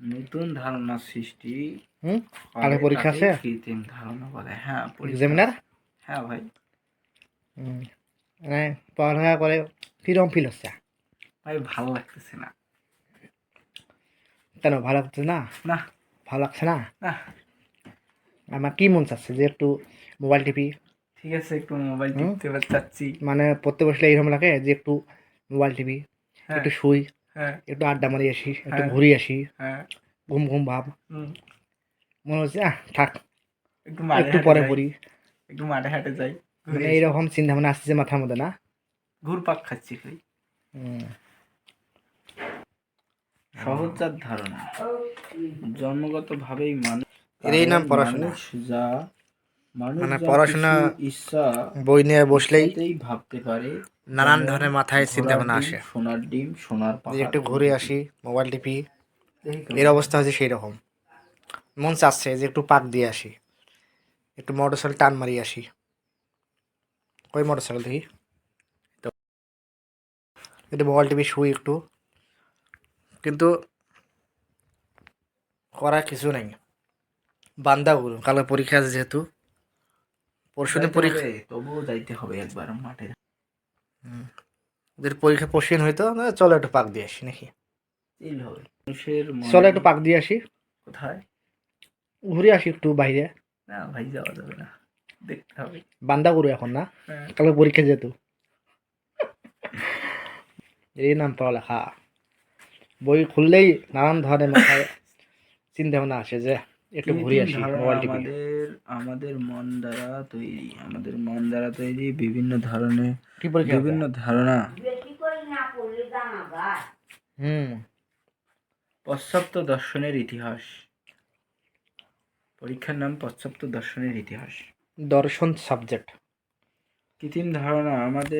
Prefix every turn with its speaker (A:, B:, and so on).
A: নতুন ধারণা সৃষ্টি
B: হুম? আগে পরীক্ষা আছে?
A: কৃত্রিম ধারণা বলে। হ্যাঁ
B: এক্সামিনার
A: হ্যাঁ ভাই।
B: মানে পড়ালেখা করে কিরম ফিল হচ্ছে?
A: ভাই ভালো লাগতেছে না।
B: কেন ভালো লাগছে না?
A: না।
B: ভালো লাগছে না?
A: না।
B: আমার কি মন চাচ্ছে যে একটু মোবাইল টিপি?
A: ঠিক আছে একটু মোবাইল
B: হুম?
A: টিপতে চাচ্ছি।
B: মানে পড়তে বসলে এইরকম লাগে যে একটু মোবাইল টিপি
A: হ্যাঁ।
B: একটু শুই। একটু আড্ডা মারি আসি একটু
A: হ্যাঁ।
B: ঘুরি আসি।
A: হ্যাঁ।
B: ঘুম ঘুম ভাব। মনে হচ্ছে আহ থাক
A: একটু
B: একটু পরে পড়ি
A: একটু মাঠে হাঁটে যাই।
B: মানে এইরকম চিন্তা ভাবনা আসছে মাথার মধ্যে না?
A: ঘুরপাক খাচ্ছি খাই। সহজাত ধারণা। জন্মগত ভাবেই মানুষ
B: এরই নাম পড়াশোনা।
A: যা
B: মানে পড়াশোনা
A: ইচ্ছা
B: বই নিয়ে বসলেই
A: ভাবতে পারে।
B: নানান ধরনের মাথায় চিন্তা ভাবনা আসে।
A: সোনার ডিম সোনার
B: একটু ঘুরে আসি মোবাইল টিপি এর অবস্থা হচ্ছে সেই রকম মন চাচ্ছে যে একটু পাক দিয়ে আসি একটু মোটর সাইকেল টান মারিয়ে আসি। ওই মোটর সাইকেল দেখি তো। একটু মোবাইল টিপি শুই একটু। কিন্তু করার কিছু নেই। বান্দা গুরু কালো পরীক্ষা আছে যেহেতু। পরশু দিন
A: যাইতে
B: পরীক্ষা
A: তবুও যাইতে হবে একবার মাঠে।
B: ওদের পরীক্ষা হইতো না চলো একটু পাক দিয়ে আসি নাকি?
A: হবে
B: চলো একটু পাক দিয়ে আসি।
A: কোথায়?
B: ঘুরে আসি একটু বাইরে।
A: না ভাই যাওয়া যাবে না দেখতে হবে।
B: বান্দা করু এখন না?
A: হ্যাঁ।
B: কালকে পরীক্ষা যেহেতু। এই নাম পড়ালেখা বই খুললেই নানান ধরনের মাথায় চিন্তা ভাবনা আসে যে একটু ঘুরে আসি মোবাইল টিপি।
A: আমাদের আমাদের মন দ্বারা তৈরি আমাদের মন দ্বারা তৈরি বিভিন্ন ধরনের বিভিন্ন ধারণা।
B: হুম।
A: পশ্চাপ্ত দর্শনের ইতিহাস। পরীক্ষার নাম পশ্চাপ্ত দর্শনের ইতিহাস।
B: দর্শন সাবজেক্ট।
A: কৃত্রিম ধারণা আমাদের